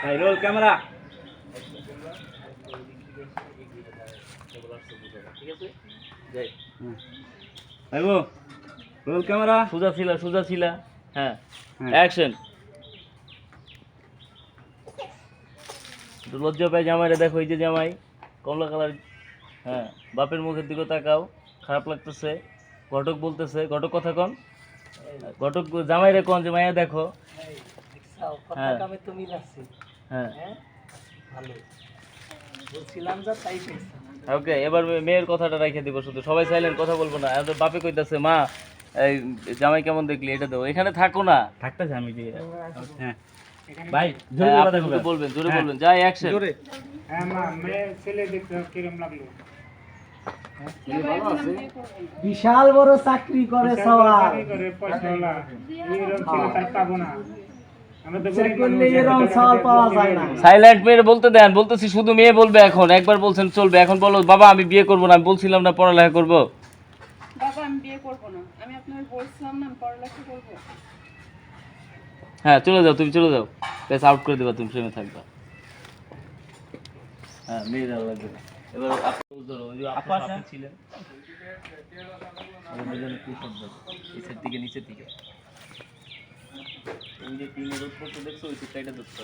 ভাই roll camera ঠিক আছে যাই ভাই বো রোল ক্যামেরা সোজা ছিলা সোজা ছিলা হ্যাঁ হ্যাঁ। অ্যাকশন লজ্জা পায় জামাইরে দেখো এই যে জামাই কমলা কালার হ্যাঁ বাপের মুখের দিকে তাকাও খারাপ লাগতেছে ঘটক বলতেছে ঘটক কথা কন ঘটক জামাইরে কন যে মাইয়া দেখো হ্যাঁ হ্যাঁ। হ্যাঁ ভালো। বলছিলাম যা তাই ওকে এবার মেয়ের কথাটা রেখে দিব শুধু। সবাই সাইলেন্ট কথা বলব না। এত বাপে কইতাছে মা এই জামাই কেমন দেখলি? এটা দাও। এখানে থাকো না। থাকতেছে আমি যে হ্যাঁ। ভাই হ্যাঁ, জোরে শুধু বলবেন। জোরে হ্যাঁ। বলবেন। যাই অ্যাকশন জোরে। হ্যাঁ মা মেয়ে ছেলে দেখতে কিরম লাগল? বিশাল বড় চাকরি করে সবাই সাইলেন্ট মেয়ে বলতে দেন বলতেছি শুধু মেয়ে বলবে এখন একবার বলছেন চলবে এখন বলো বাবা আমি বিয়ে করব না আমি বলছিলাম না পড়ালেখা করব। বাবা আমি বিয়ে করব না। আমি আপনার বলছিলাম না আমি পড়ালেখা করব। হ্যাঁ চলে যাও তুমি চলে যাও। বেশ আউট করে দেবা তুমি ফ্রেমে থাকবা। হ্যাঁ মেয়েরা লাগবে এবার আপনি ধরো ওই যে আপা আপা আছে? ছিলেন নিচের দিকে নিচের দিকে। ওই যে তিনের উৎপত্তি দেখছ ওই সাইডে ধরতে